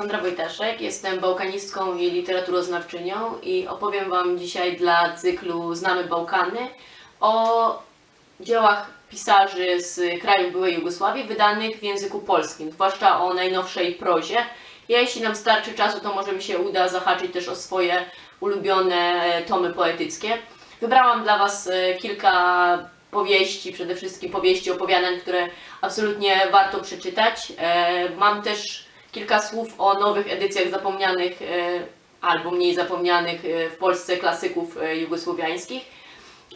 Aleksandra Wojtaszek, jestem bałkanistką i literaturoznawczynią i opowiem Wam dzisiaj dla cyklu Znamy Bałkany o dziełach pisarzy z krajów byłej Jugosławii wydanych w języku polskim, zwłaszcza o najnowszej prozie. Jeśli nam starczy czasu, to może mi się uda zahaczyć też o swoje ulubione tomy poetyckie. Wybrałam dla Was e, kilka powieści, przede wszystkim powieści, opowiadań, które absolutnie warto przeczytać. E, Mam też kilka słów o nowych edycjach zapomnianych e, albo mniej zapomnianych e, w Polsce klasyków e, jugosłowiańskich.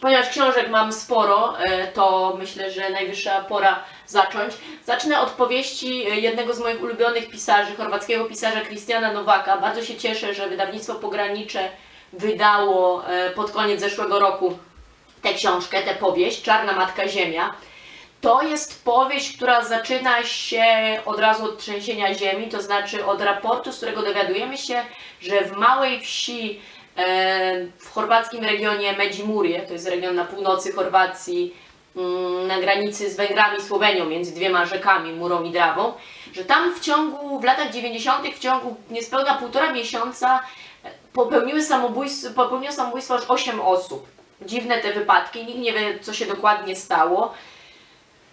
Ponieważ książek mam sporo, to myślę, że najwyższa pora zacząć. Zacznę od powieści jednego z moich ulubionych pisarzy, chorwackiego pisarza Kristjana Nowaka. Bardzo się cieszę, że wydawnictwo Pogranicze wydało pod koniec zeszłego roku tę książkę, tę powieść, Czarna Matka Ziemia. To jest powieść, która zaczyna się od razu od trzęsienia ziemi, to znaczy od raportu, z którego dowiadujemy się, że w małej wsi e, w chorwackim regionie Međimurje, to jest region na północy Chorwacji, mm, na granicy z Węgrami i Słowenią, między dwiema rzekami, Murą i Drawą, że tam w ciągu, w latach 90., w ciągu niespełna półtora miesiąca e, popełniły samobójstwo, popełniło samobójstwo aż 8 osób. Dziwne te wypadki, nikt nie wie, co się dokładnie stało.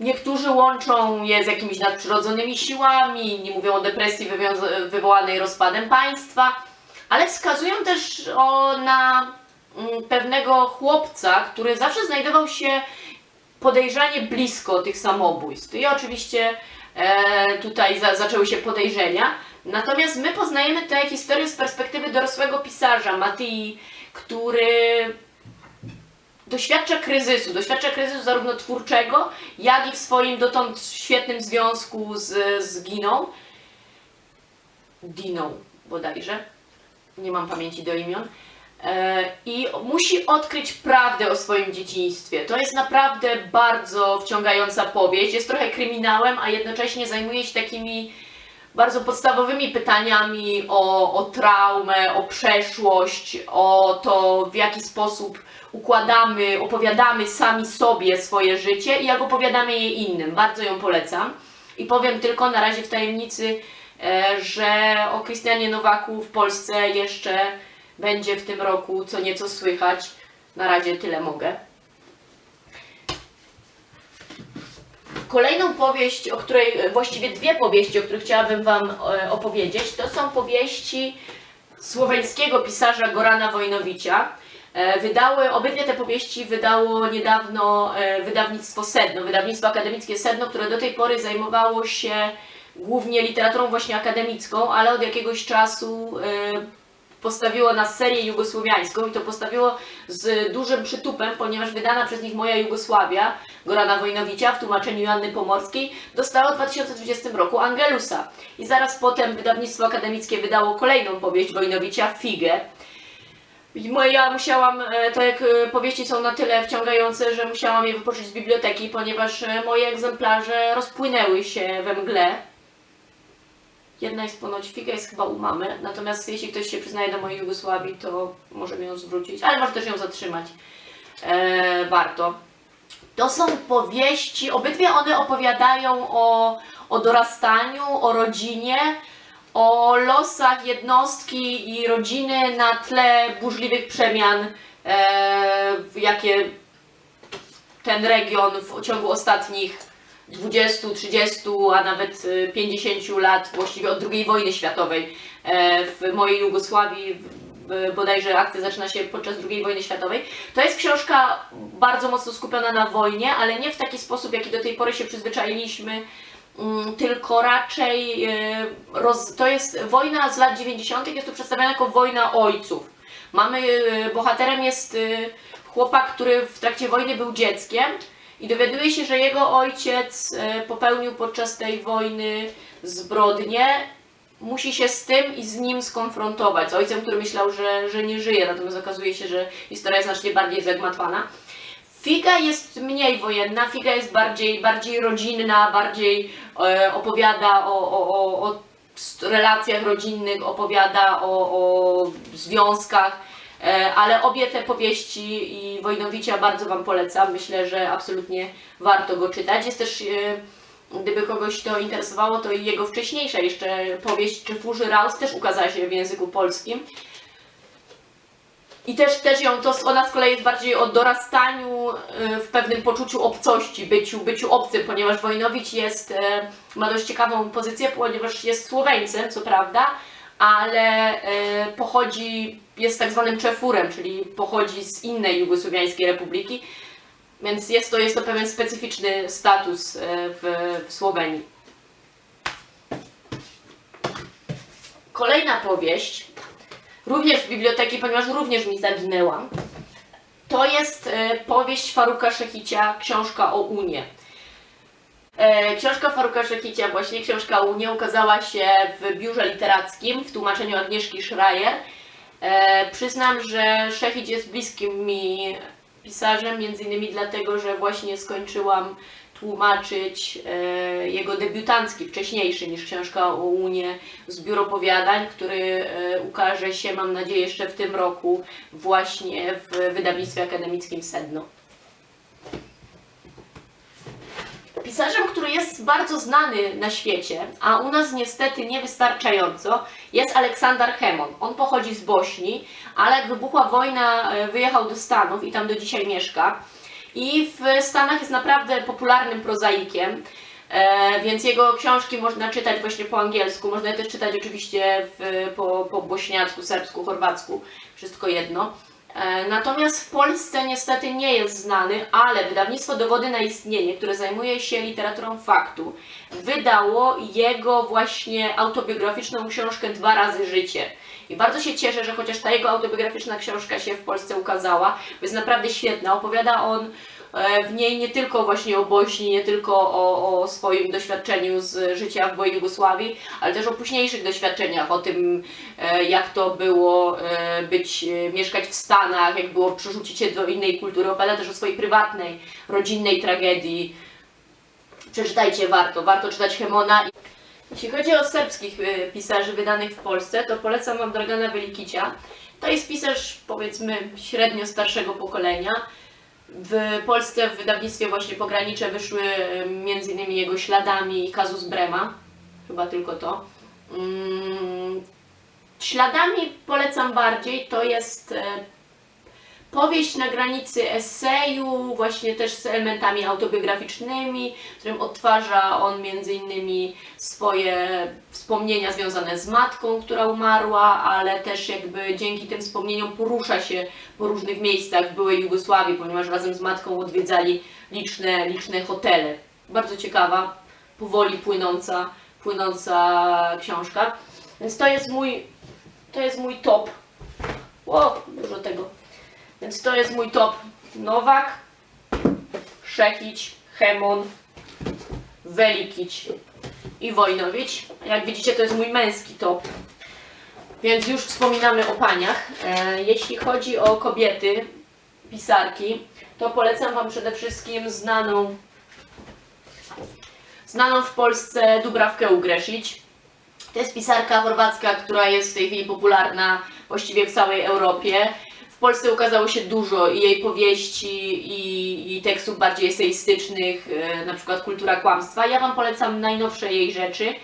Niektórzy łączą je z jakimiś nadprzyrodzonymi siłami, inni mówią o depresji wywołanej rozpadem państwa, ale wskazują też o, na mm, pewnego chłopca, który zawsze znajdował się podejrzanie blisko tych samobójstw. I oczywiście e, tutaj za, zaczęły się podejrzenia. Natomiast my poznajemy tę historię z perspektywy dorosłego pisarza, Matyi, który doświadcza kryzysu, doświadcza kryzysu zarówno twórczego, jak i w swoim dotąd świetnym związku z, z Giną. Diną bodajże, nie mam pamięci do imion. E, I musi odkryć prawdę o swoim dzieciństwie. To jest naprawdę bardzo wciągająca powieść. Jest trochę kryminałem, a jednocześnie zajmuje się takimi bardzo podstawowymi pytaniami o, o traumę, o przeszłość, o to, w jaki sposób układamy, opowiadamy sami sobie swoje życie i jak opowiadamy je innym. Bardzo ją polecam. I powiem tylko na razie w tajemnicy, e, że o Krystianie Nowaku w Polsce jeszcze będzie w tym roku co nieco słychać. Na razie tyle mogę. Kolejną powieść, o której, właściwie dwie powieści, o których chciałabym Wam e, opowiedzieć, to są powieści słoweńskiego pisarza Gorana Wojnowicza. E, Wydały, obydwie te powieści wydało niedawno e, wydawnictwo Sedno, wydawnictwo akademickie Sedno, które do tej pory zajmowało się głównie literaturą właśnie akademicką, ale od jakiegoś czasu e, postawiło na serię jugosłowiańską i to postawiło z dużym przytupem, ponieważ wydana przez nich Moja Jugosławia Gorana Wojnowicza w tłumaczeniu Joanny Pomorskiej dostała w 2020 roku Angelusa. I zaraz potem wydawnictwo akademickie wydało kolejną powieść Wojnowicza, Figę. Ja musiałam, to jak e, powieści są na tyle wciągające, że musiałam je wypożyczyć z biblioteki, ponieważ e, moje egzemplarze rozpłynęły się we mgle. Jedna jest ponoć, figa jest chyba u mamy, natomiast jeśli ktoś się przyznaje do mojej Jugosławii, to może mi ją zwrócić, ale może też ją zatrzymać. E, warto. To są powieści, obydwie one opowiadają o, o dorastaniu, o rodzinie, o losach jednostki i rodziny na tle burzliwych przemian, e, jakie ten region w ciągu ostatnich 20, 30, a nawet e, 50 lat, właściwie od II wojny światowej e, w mojej Jugosławii, bodajże akcja zaczyna się podczas II wojny światowej. To jest książka bardzo mocno skupiona na wojnie, ale nie w taki sposób, jaki do tej pory się przyzwyczailiśmy, mm, tylko raczej e, roz, to jest wojna z lat 90., jest to przedstawiana jako wojna ojców. Mamy, e, bohaterem jest chłopak, który w trakcie wojny był dzieckiem i dowiaduje się, że jego ojciec e, popełnił podczas tej wojny zbrodnię. Musi się z tym i z nim skonfrontować. Z ojcem, który myślał, że, że nie żyje, natomiast okazuje się, że historia jest znacznie bardziej zagmatwana. Figa jest mniej wojenna, Figa jest bardziej, bardziej rodzinna, bardziej e, opowiada o, o, o, o relacjach rodzinnych, opowiada o, o związkach, ale obie te powieści i Wojnowicza bardzo Wam polecam. Myślę, że absolutnie warto go czytać. Jest też e, Gdyby kogoś to interesowało, to jego wcześniejsza jeszcze powieść Czefurzy Raus też ukazała się w języku polskim. I też, też ją, to ona z kolei jest bardziej o dorastaniu y, w pewnym poczuciu obcości, byciu, byciu obcym, ponieważ Wojnowicz jest, ma dość ciekawą pozycję, ponieważ jest Słoweńcem, co prawda, ale pochodzi, jest tak zwanym czefurem, czyli pochodzi z innej jugosłowiańskiej republiki, więc jest to, jest to pewien specyficzny status y, w, w Słowenii. Kolejna powieść, również z biblioteki, ponieważ również mi zaginęła. To jest e, powieść Faruka Szechicia, książka o Unie. E, książka Faruka Szechicia, właśnie książka o Unie, ukazała się w biurze literackim w tłumaczeniu Agnieszki Schreier. E, przyznam, że Szechić jest bliskim mi pisarzem, między innymi dlatego, że właśnie skończyłam tłumaczyć e, jego debiutancki, wcześniejszy niż książka o Unie, zbiór opowiadań, który e, ukaże się, mam nadzieję, jeszcze w tym roku właśnie w wydawnictwie akademickim Sedno. Pisarzem, który jest bardzo znany na świecie, a u nas niestety niewystarczająco, jest Aleksander Hemon. On pochodzi z Bośni, ale jak wybuchła wojna, e, wyjechał do Stanów i tam do dzisiaj mieszka. I w Stanach jest naprawdę popularnym prozaikiem, e, więc jego książki można czytać właśnie po angielsku, można je też czytać oczywiście w, po, po bośniacku, serbsku, chorwacku, wszystko jedno. E, Natomiast w Polsce niestety nie jest znany, ale wydawnictwo Dowody na istnienie, które zajmuje się literaturą faktu, wydało jego właśnie autobiograficzną książkę Dwa razy życie. I bardzo się cieszę, że chociaż ta jego autobiograficzna książka się w Polsce ukazała, bo jest naprawdę świetna. Opowiada on w niej nie tylko właśnie o Bośni, nie tylko o, o swoim doświadczeniu z życia w byłej Jugosławii, ale też o późniejszych doświadczeniach, o tym e, jak to było e, być, e, mieszkać w Stanach, jak było przerzucić się do innej kultury. Opowiada też o swojej prywatnej, rodzinnej tragedii. Przeczytajcie, warto, warto czytać Hemona. Jeśli chodzi o serbskich pisarzy wydanych w Polsce, to polecam Wam Dragana Velikicia. To jest pisarz, powiedzmy, średnio starszego pokolenia. W Polsce w wydawnictwie właśnie Pogranicze wyszły między innymi jego śladami i Kazus Brema. Chyba tylko to. Mm, Śladami polecam bardziej, to jest e, powieść na granicy eseju, właśnie też z elementami autobiograficznymi, w którym odtwarza on między innymi swoje wspomnienia związane z matką, która umarła, ale też jakby dzięki tym wspomnieniom porusza się po różnych miejscach w byłej Jugosławii, ponieważ razem z matką odwiedzali liczne, liczne hotele. Bardzo ciekawa, powoli płynąca, płynąca książka. Więc to jest mój, to jest mój top. Ło, dużo tego. Więc to jest mój top. Nowak, Szekić, Hemon, Welikić i Wojnowicz. Jak widzicie, to jest mój męski top. Więc już wspominamy o paniach. E, jeśli chodzi o kobiety, pisarki, to polecam Wam przede wszystkim znaną, znaną w Polsce Dubrawkę Ugresić. To jest pisarka chorwacka, która jest w tej chwili popularna właściwie w całej Europie. Polsce ukazało się dużo i jej powieści, i, i tekstów bardziej eseistycznych, e, na przykład Kultura Kłamstwa. Ja Wam polecam najnowsze jej rzeczy.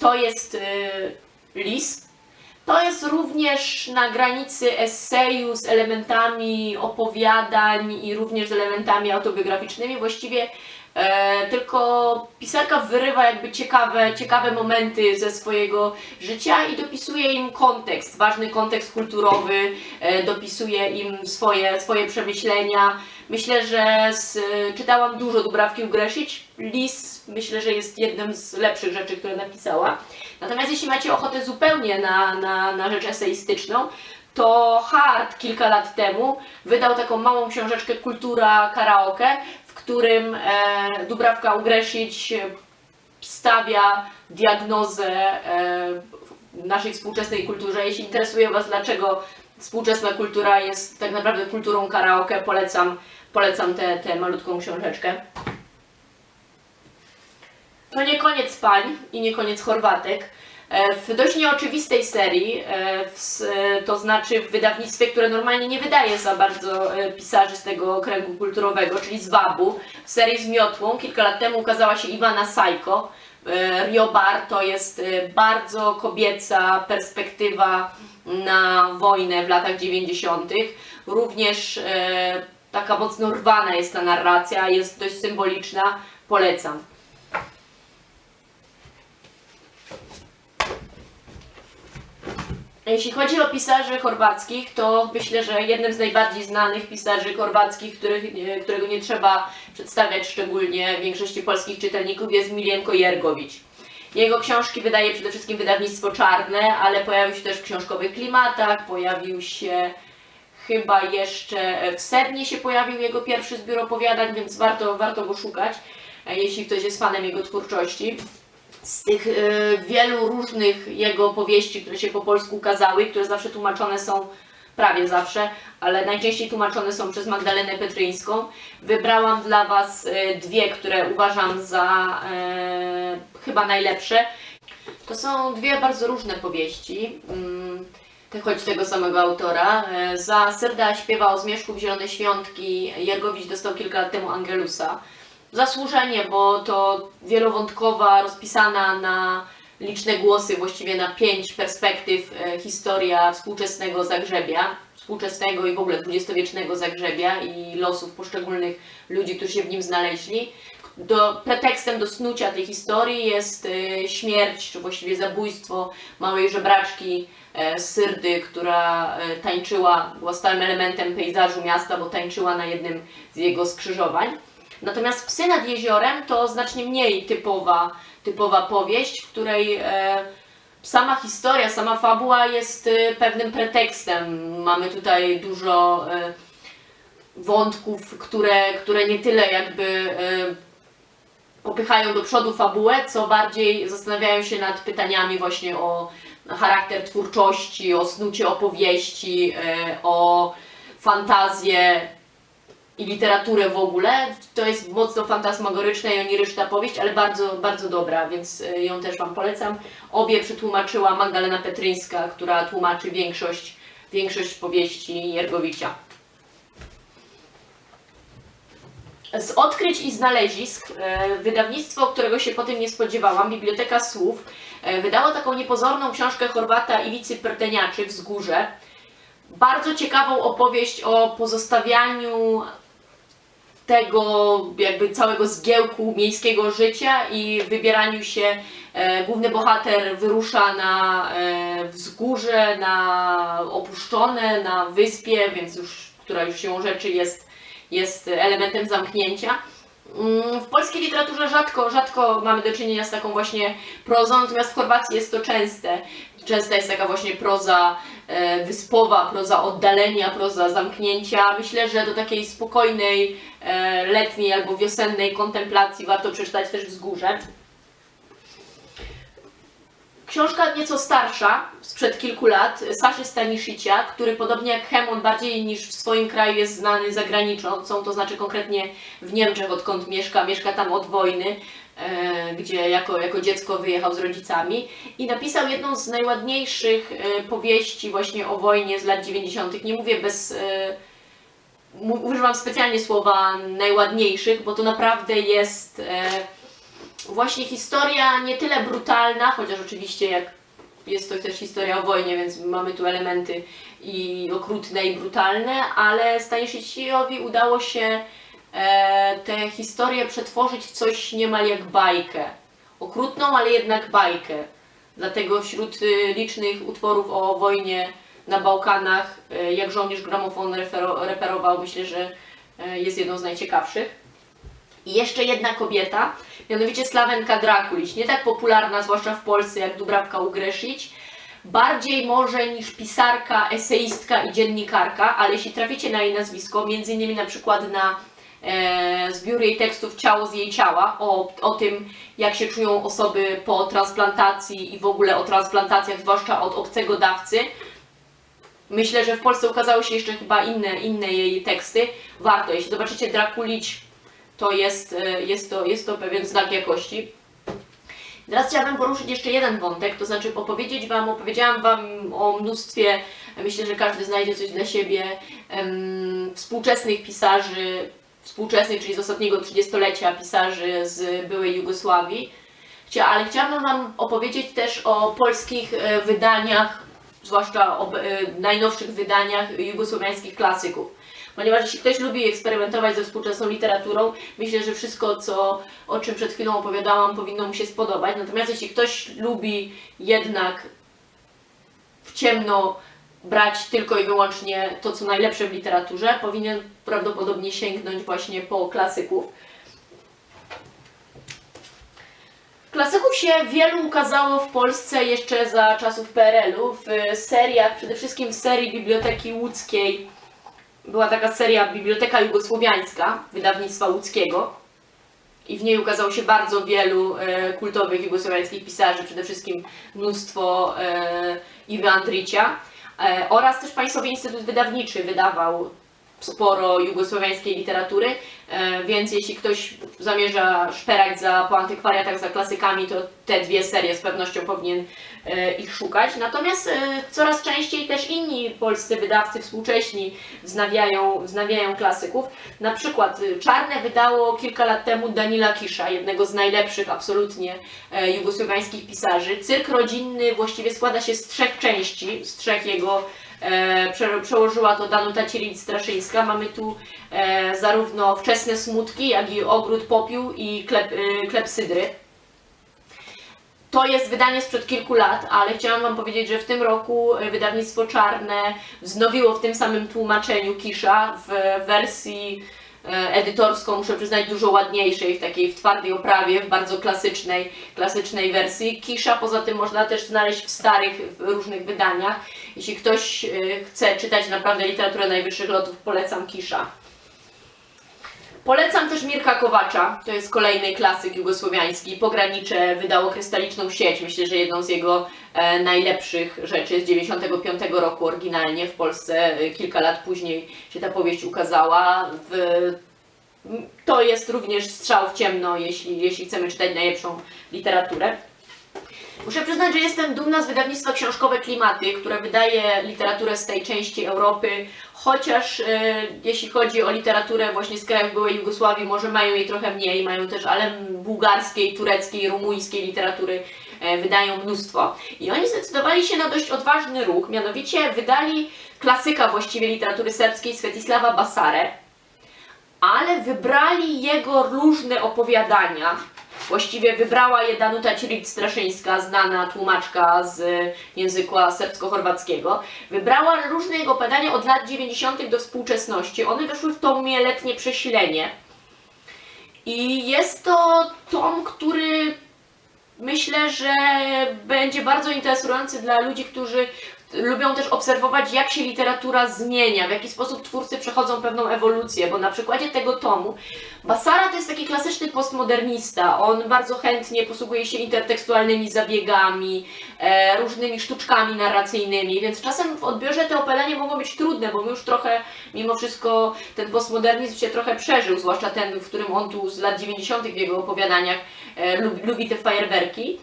To jest e, Lis. To jest również na granicy eseju z elementami opowiadań i również z elementami autobiograficznymi. Właściwie E, tylko pisarka wyrywa jakby ciekawe, ciekawe momenty ze swojego życia i dopisuje im kontekst, ważny kontekst kulturowy, e, dopisuje im swoje, swoje przemyślenia. Myślę, że z, czytałam dużo Dubrawki Ugresić. Lis myślę, że jest jednym z lepszych rzeczy, które napisała. Natomiast jeśli macie ochotę zupełnie na, na, na rzecz eseistyczną, to Hart kilka lat temu wydał taką małą książeczkę Kultura Karaoke, którym e, Dubrawka Ugresić stawia diagnozę e, naszej współczesnej kulturze. Jeśli interesuje Was, dlaczego współczesna kultura jest tak naprawdę kulturą karaoke, polecam, polecam tę tę malutką książeczkę. To nie koniec pań i nie koniec Chorwatek, w dość nieoczywistej serii, e, e, to znaczy w wydawnictwie, które normalnie nie wydaje za bardzo e, pisarzy z tego kręgu kulturowego, czyli z Wabu, w serii z Miotłą. Kilka lat temu ukazała się Iwana Sajko. E, Rio Bar to jest e, bardzo kobieca perspektywa na wojnę w latach 90. Również e, taka mocno rwana jest ta narracja, jest dość symboliczna. Polecam. Jeśli chodzi o pisarzy chorwackich, to myślę, że jednym z najbardziej znanych pisarzy chorwackich, których, nie- którego nie trzeba przedstawiać szczególnie większości polskich czytelników, jest Miljenko Jergowicz. Jego książki wydaje przede wszystkim wydawnictwo Czarne, ale pojawił się też w książkowych klimatach, pojawił się chyba jeszcze w Sednie się pojawił jego pierwszy zbiór opowiadań, więc warto, warto go szukać, e, jeśli ktoś jest fanem jego twórczości z tych e, wielu różnych jego powieści, które się po polsku ukazały, które zawsze tłumaczone są, prawie zawsze, ale najczęściej tłumaczone są przez Magdalenę Petryńską, wybrałam dla Was e, dwie, które uważam za e, chyba najlepsze. To są dwie bardzo różne powieści, mm, choć tego samego autora. Za Serda śpiewa o zmierzchu w Zielone Świątki Jergowicz dostał kilka lat temu Angelusa. Zasłużenie, bo to wielowątkowa, rozpisana na liczne głosy, właściwie na pięć perspektyw e, historia współczesnego Zagrzebia, współczesnego i w ogóle dwudziestowiecznego Zagrzebia i losów poszczególnych ludzi, którzy się w nim znaleźli. Do, pretekstem do snucia tej historii jest e, śmierć, czy właściwie zabójstwo małej żebraczki e, Syrdy, która tańczyła, była stałym elementem pejzażu miasta, bo tańczyła na jednym z jego skrzyżowań. Natomiast Psy nad jeziorem to znacznie mniej typowa, typowa powieść, w której e, sama historia, sama fabuła jest e, pewnym pretekstem. Mamy tutaj dużo e, wątków, które, które nie tyle jakby popychają do przodu fabułę, co bardziej zastanawiają się nad pytaniami właśnie o charakter twórczości, o snucie opowieści, o fantazję i literaturę w ogóle. To jest mocno fantasmagoryczna i oniryczna powieść, ale bardzo, bardzo dobra, więc e, ją też Wam polecam. Obie przetłumaczyła Magdalena Petryńska, która tłumaczy większość, większość powieści Jergowicza. Z odkryć i znalezisk e, wydawnictwo, którego się potem nie spodziewałam, Biblioteka Słów, e, wydało taką niepozorną książkę Chorwata Iwicy Prteniaczy Wzgórze. Bardzo ciekawą opowieść o pozostawianiu tego jakby całego zgiełku miejskiego życia i wybieraniu się. E, główny bohater wyrusza na e, wzgórze, na opuszczone, na wyspie, więc już, która już się rzeczy jest, jest elementem zamknięcia. Mm, W polskiej literaturze rzadko, rzadko mamy do czynienia z taką właśnie prozą, natomiast w Chorwacji jest to częste. Częsta jest taka właśnie proza wyspowa, proza oddalenia, proza zamknięcia. Myślę, że do takiej spokojnej, e, letniej albo wiosennej kontemplacji warto przeczytać też Wzgórze. Książka nieco starsza, sprzed kilku lat, Saszy Staniszycia, który podobnie jak Hemon bardziej niż w swoim kraju jest znany za granicą, to znaczy konkretnie w Niemczech, odkąd mieszka, mieszka tam od wojny, e, gdzie jako, jako dziecko wyjechał z rodzicami i napisał jedną z najładniejszych e, powieści właśnie o wojnie z lat 90. Nie mówię bez... E, używam specjalnie słowa najładniejszych, bo to naprawdę jest... E, właśnie historia nie tyle brutalna, chociaż oczywiście jak jest to też historia o wojnie, więc mamy tu elementy i okrutne i brutalne, ale Staniszyciowi udało się e, tę historię przetworzyć w coś niemal jak bajkę. Okrutną, ale jednak bajkę. Dlatego wśród y, licznych utworów o wojnie na Bałkanach, y, jak żołnierz gramofon reperował, myślę, że y, jest jedną z najciekawszych. I jeszcze jedna kobieta, mianowicie Slawenka Drakulić, nie tak popularna, zwłaszcza w Polsce, jak Dubrawka Ugreszić, bardziej może niż pisarka, eseistka i dziennikarka, ale jeśli traficie na jej nazwisko, między innymi na przykład na e, zbiór jej tekstów Ciało z jej ciała, o, o tym, jak się czują osoby po transplantacji i w ogóle o transplantacjach, zwłaszcza od obcego dawcy, Myślę, że w Polsce ukazały się jeszcze chyba inne, inne jej teksty. Warto, jeśli zobaczycie Drakulić, to jest, e, jest, to, jest to pewien znak jakości. Teraz chciałabym poruszyć jeszcze jeden wątek, to znaczy opowiedzieć Wam, opowiedziałam Wam o mnóstwie, myślę, że każdy znajdzie coś dla siebie, em, współczesnych pisarzy, współczesnych, czyli z ostatniego trzydziestolecia pisarzy z byłej Jugosławii. Chcia, ale chciałabym Wam opowiedzieć też o polskich e, wydaniach, zwłaszcza o e, najnowszych wydaniach jugosłowiańskich klasyków. Ponieważ jeśli ktoś lubi eksperymentować ze współczesną literaturą, myślę, że wszystko, co, o czym przed chwilą opowiadałam, powinno mu się spodobać. Natomiast jeśli ktoś lubi jednak w ciemno brać tylko i wyłącznie to, co najlepsze w literaturze, powinien prawdopodobnie sięgnąć właśnie po klasyków. Klasyków się wielu ukazało w Polsce jeszcze za czasów PRL-u, w seriach, przede wszystkim w serii Biblioteki Łódzkiej. Była taka seria Biblioteka Jugosłowiańska, wydawnictwa łódzkiego. I w niej ukazało się bardzo wielu e, kultowych jugosłowiańskich pisarzy, przede wszystkim mnóstwo e, Iwy Andrycia. E, oraz też Państwowy Instytut Wydawniczy wydawał sporo jugosłowiańskiej literatury, e, więc jeśli ktoś zamierza szperać za, po antykwariatach za klasykami, to te dwie serie z pewnością powinien e, ich szukać. Natomiast e, coraz częściej też inni polscy wydawcy współcześni wznawiają, wznawiają klasyków. Na przykład Czarne wydało kilka lat temu Danila Kisza, jednego z najlepszych absolutnie jugosłowiańskich pisarzy. Cyrk rodzinny właściwie składa się z trzech części, z trzech jego przełożyła to Danuta Cielic-Straszyńska. Mamy tu e, zarówno wczesne smutki, jak i ogród popiół i klep, e, klepsydry. To jest wydanie sprzed kilku lat, ale chciałam Wam powiedzieć, że w tym roku e, wydawnictwo Czarne wznowiło w tym samym tłumaczeniu Kisza w wersji e, edytorską, muszę przyznać, dużo ładniejszej, w takiej w twardej oprawie, w bardzo klasycznej, klasycznej wersji. Kisza poza tym można też znaleźć w starych, w różnych wydaniach. Jeśli ktoś e, chce czytać naprawdę literaturę najwyższych lotów, polecam Kisza. Polecam też Mirka Kowacza, to jest kolejny klasyk jugosłowiański. Pogranicze wydało Krystaliczną Sieć, myślę, że jedną z jego e, najlepszych rzeczy z 95 roku oryginalnie w Polsce. E, kilka lat później się ta powieść ukazała. W, to jest również strzał w ciemno, jeśli, jeśli chcemy czytać najlepszą literaturę. Muszę przyznać, że jestem dumna z wydawnictwa Książkowe Klimaty, które wydaje literaturę z tej części Europy, chociaż e, jeśli chodzi o literaturę właśnie z krajów byłej Jugosławii, może mają jej trochę mniej, mają też, ale bułgarskiej, tureckiej, rumuńskiej literatury e, wydają mnóstwo. I oni zdecydowali się na dość odważny ruch, mianowicie wydali klasyka właściwie literatury serbskiej Svetislava Basare, ale wybrali jego różne opowiadania. Właściwie wybrała je Danuta Ciric-Straszyńska, znana tłumaczka z języka serbsko-chorwackiego. Wybrała różne jego opowiadania od lat 90. do współczesności. One weszły w tomie Letnie Przesilenie. I jest to tom, który myślę, że będzie bardzo interesujący dla ludzi, którzy lubią też obserwować, jak się literatura zmienia, w jaki sposób twórcy przechodzą pewną ewolucję, bo na przykładzie tego tomu Basara to jest taki klasyczny postmodernista. On bardzo chętnie posługuje się intertekstualnymi zabiegami, e, różnymi sztuczkami narracyjnymi, więc czasem w odbiorze te opowiadania mogą być trudne, bo my już trochę, mimo wszystko, ten postmodernizm się trochę przeżył, zwłaszcza ten, w którym on tu z lat 90. w jego opowiadaniach e, lubi, lubi te fajerwerki.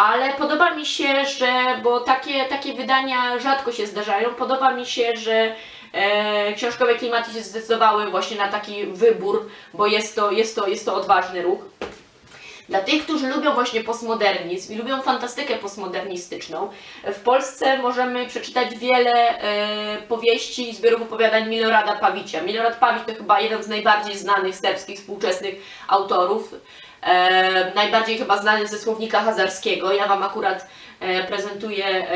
Ale podoba mi się, że, bo takie, takie wydania rzadko się zdarzają, podoba mi się, że e, książkowe klimaty się zdecydowały właśnie na taki wybór, bo jest to, jest to, jest to odważny ruch. Dla tych, którzy lubią właśnie postmodernizm i lubią fantastykę postmodernistyczną, w Polsce możemy przeczytać wiele e, powieści i zbiorów opowiadań Milorada Pawicia. Milorad Pawić to chyba jeden z najbardziej znanych serbskich współczesnych autorów. E, najbardziej chyba znany ze słownika hazarskiego. Ja Wam akurat e, prezentuję e,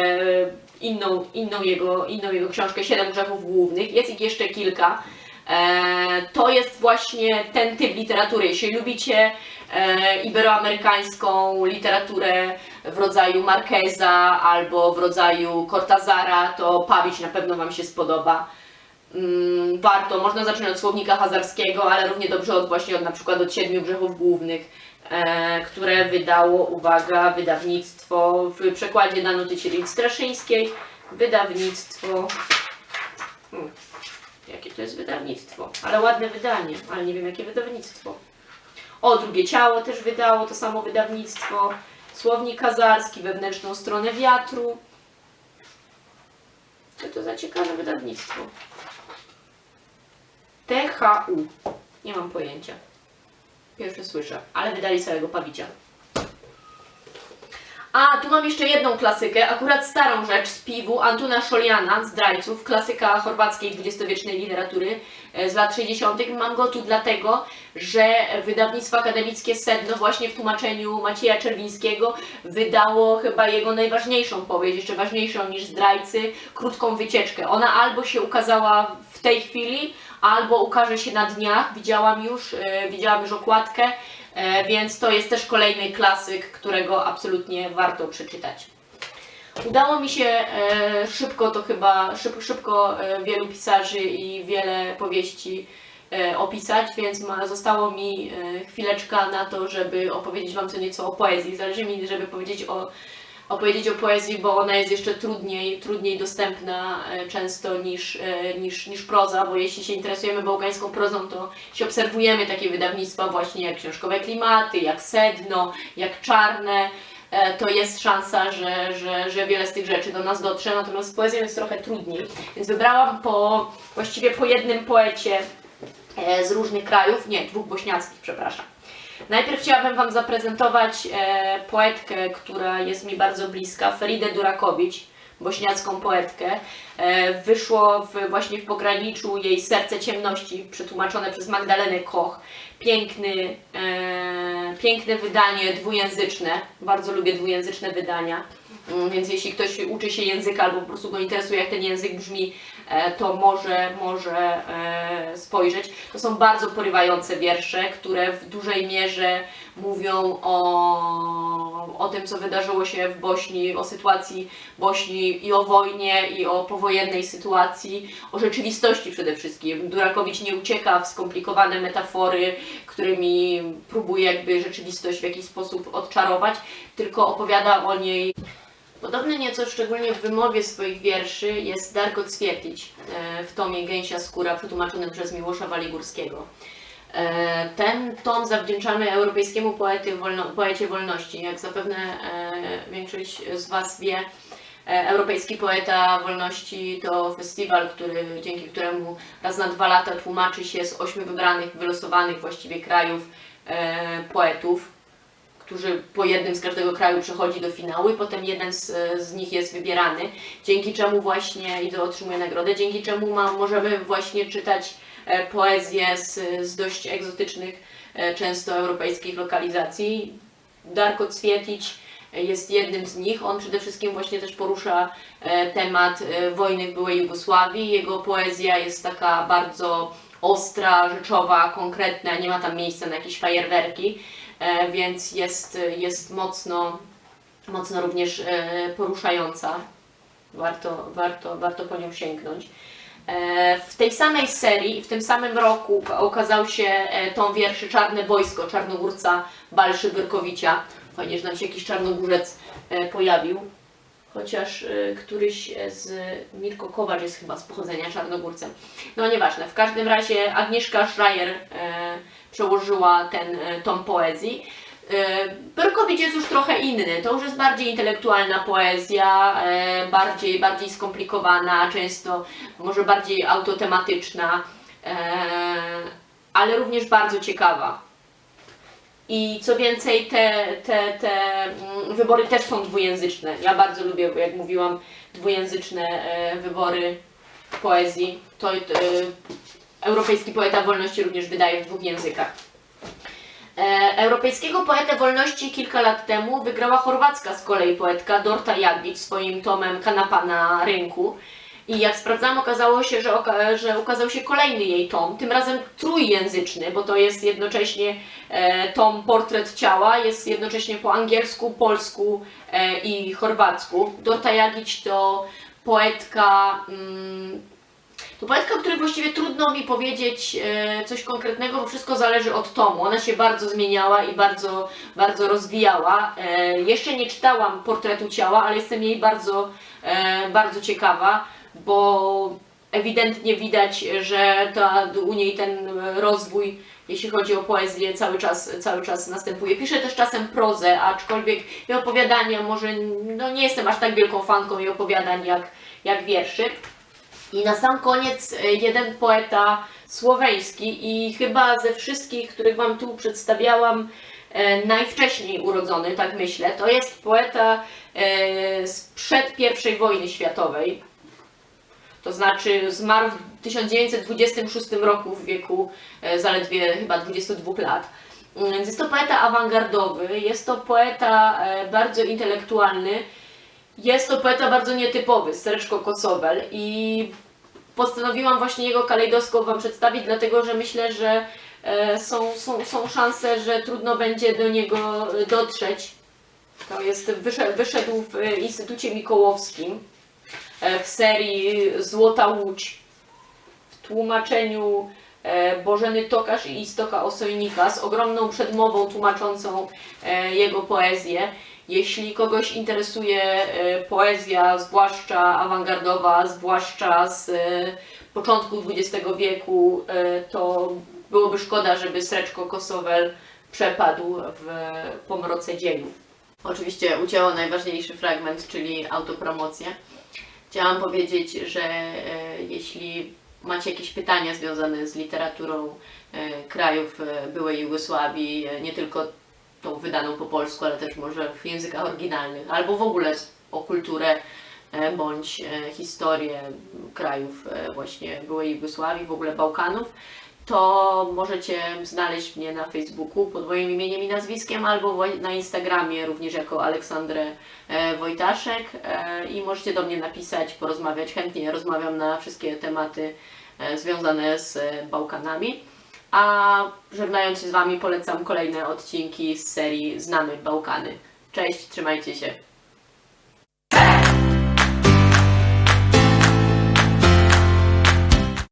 inną, inną, jego, inną jego książkę Siedem grzechów głównych. Jest ich jeszcze kilka. E, to jest właśnie ten typ literatury. Jeśli lubicie e, iberoamerykańską literaturę w rodzaju Marqueza albo w rodzaju Cortazara, to Pawić na pewno Wam się spodoba. Mm, warto, można zacząć od słownika hazarskiego, ale równie dobrze od właśnie od na przykład od siedmiu grzechów głównych, e, które wydało, uwaga, wydawnictwo w przekładzie Danuty Cielic-Straszyńskiej, wydawnictwo, hmm, jakie to jest wydawnictwo, ale ładne wydanie, ale nie wiem jakie wydawnictwo. O, drugie ciało też wydało, to samo wydawnictwo. Słownik kazarski, wewnętrzną stronę wiatru. Co to za ciekawe wydawnictwo? THU. Nie mam pojęcia. Pierwszy słyszę, ale wydali całego Pawicia. A, tu mam jeszcze jedną klasykę, akurat starą rzecz z piwu Antuna Szoliana, Zdrajców, klasyka chorwackiej dwudziestowiecznej literatury e, z lat 60. Mam go tu dlatego, że wydawnictwo akademickie Sedno właśnie w tłumaczeniu Macieja Czerwińskiego wydało chyba jego najważniejszą powieść, jeszcze ważniejszą niż Zdrajcy, krótką wycieczkę. Ona albo się ukazała w tej chwili, albo ukaże się na dniach. Widziałam już, e, widziałam już okładkę, e, więc to jest też kolejny klasyk, którego absolutnie warto przeczytać. Udało mi się e, szybko to chyba, szyb, szybko wielu pisarzy i wiele powieści opisać, więc ma, zostało mi chwileczka na to, żeby opowiedzieć Wam co nieco o poezji. Zależy mi, żeby powiedzieć o, opowiedzieć o poezji, bo ona jest jeszcze trudniej, trudniej dostępna e, często niż, e, niż, niż proza, bo jeśli się interesujemy bałkańską prozą, to się obserwujemy takie wydawnictwa właśnie jak Książkowe Klimaty, jak Sedno, jak Czarne, e, to jest szansa, że, że, że wiele z tych rzeczy do nas dotrze, natomiast z poezją jest trochę trudniej. Więc wybrałam po, właściwie po jednym poecie z różnych krajów, nie, dwóch bośniackich, przepraszam. Najpierw chciałabym Wam zaprezentować e, poetkę, która jest mi bardzo bliska, Feridę Durakowicz, bośniacką poetkę. E, wyszło w, właśnie w pograniczu jej Serce Ciemności, przetłumaczone przez Magdalenę Koch. Piękny, e, piękne wydanie dwujęzyczne. Bardzo lubię dwujęzyczne wydania. Mm, Więc jeśli ktoś uczy się języka albo po prostu go interesuje, jak ten język brzmi, to może, może e, spojrzeć. To są bardzo porywające wiersze, które w dużej mierze mówią o, o tym, co wydarzyło się w Bośni, o sytuacji Bośni i o wojnie, i o powojennej sytuacji, o rzeczywistości przede wszystkim. Durakowicz nie ucieka w skomplikowane metafory, którymi próbuje jakby rzeczywistość w jakiś sposób odczarować, tylko opowiada o niej Podobny nieco, szczególnie w wymowie swoich wierszy, jest Darko Cwietlić e, w tomie Gęsia Skóra, przetłumaczonym przez Miłosza Waligórskiego. E, Ten tom zawdzięczamy europejskiemu poety, wolno, poecie wolności. Jak zapewne e, większość z Was wie, Europejski Poeta Wolności to festiwal, który, dzięki któremu raz na dwa lata tłumaczy się z ośmiu wybranych, wylosowanych właściwie krajów poetów którzy po jednym z każdego kraju przechodzi do finału i potem jeden z, z nich jest wybierany, dzięki czemu właśnie i otrzymuje nagrodę, dzięki czemu ma, możemy właśnie czytać e, poezję z, z dość egzotycznych, e, często europejskich lokalizacji. Darko Cwietlić jest jednym z nich. On przede wszystkim właśnie też porusza e, temat e, wojny w byłej Jugosławii. Jego poezja jest taka bardzo ostra, rzeczowa, konkretna, nie ma tam miejsca na jakieś fajerwerki, e, więc jest, jest mocno, mocno również e, poruszająca. Warto, warto, warto po nią sięgnąć. E, W tej samej serii, w tym samym roku okazał się e, tom wierszy Czarne Wojsko Czarnogórca Balszy Byrkowicia. Fajnie, że nam się jakiś czarnogórzec e, pojawił. Chociaż e, któryś z Mirko Kowacz jest chyba z pochodzenia czarnogórcem. No nieważne, w każdym razie Agnieszka Schreier e, przełożyła ten e, tom poezji. E, Byrkowicz jest już trochę inny, to już jest bardziej intelektualna poezja, e, bardziej, bardziej skomplikowana, często może bardziej autotematyczna, ale również bardzo ciekawa. I co więcej, te, te, te mm, wybory też są dwujęzyczne. Ja bardzo lubię, jak mówiłam, dwujęzyczne wybory poezji. To Europejski Poeta Wolności również wydaje w dwóch językach. E, Europejskiego Poetę Wolności kilka lat temu wygrała chorwacka z kolei poetka Dorta Jadwić swoim tomem Kanapa na rynku. I jak sprawdzałam, okazało się, że, oka- że ukazał się kolejny jej tom, tym razem trójjęzyczny, bo to jest jednocześnie e, tom Portret Ciała, jest jednocześnie po angielsku, polsku e, i chorwacku. Dorta Jagić to poetka, mm, poetka, o której właściwie trudno mi powiedzieć e, coś konkretnego, bo wszystko zależy od tomu. Ona się bardzo zmieniała i bardzo, bardzo rozwijała. E, jeszcze nie czytałam Portretu Ciała, ale jestem jej bardzo, e, bardzo ciekawa, bo ewidentnie widać, że ta, u niej ten rozwój jeśli chodzi o poezję, cały czas, cały czas następuje. Piszę też czasem prozę, aczkolwiek i opowiadania może, no nie jestem aż tak wielką fanką i opowiadań jak, jak wierszy. I na sam koniec e, jeden poeta słoweński i chyba ze wszystkich, których Wam tu przedstawiałam, e, najwcześniej urodzony, tak myślę, to jest poeta e, sprzed I wojny światowej. To znaczy zmarł w 1926 roku w wieku zaledwie chyba 22 lat. Mm, jest to poeta awangardowy, jest to poeta bardzo intelektualny, jest to poeta bardzo nietypowy, Sereczko Kosowel i postanowiłam właśnie jego kalejdoskop Wam przedstawić, dlatego że myślę, że e, są, są, są szanse, że trudno będzie do niego e, dotrzeć. To jest, wyszedł, wyszedł w Instytucie Mikołowskim e, w serii Złota Łódź w tłumaczeniu Bożeny Tokarz i Istoka Osojnika z ogromną przedmową tłumaczącą jego poezję. Jeśli kogoś interesuje e, poezja, zwłaszcza awangardowa, zwłaszcza z e, początku XX wieku, e, to byłoby szkoda, żeby Sreczko Kosowel przepadł w pomroce dziejów. Oczywiście ucięło najważniejszy fragment, czyli autopromocję. Chciałam powiedzieć, że jeśli macie jakieś pytania związane z literaturą krajów byłej Jugosławii, nie tylko tą wydaną po polsku, ale też może w językach oryginalnych, albo w ogóle o kulturę e, bądź e, historię krajów e, właśnie byłej Jugosławii, w ogóle Bałkanów, to możecie znaleźć mnie na Facebooku pod moim imieniem i nazwiskiem, albo na Instagramie również jako Aleksandrę Wojtaszek i możecie do mnie napisać, porozmawiać. Chętnie rozmawiam na wszystkie tematy związane z Bałkanami. A żegnając się z Wami polecam kolejne odcinki z serii Znamy Bałkany. Cześć, trzymajcie się.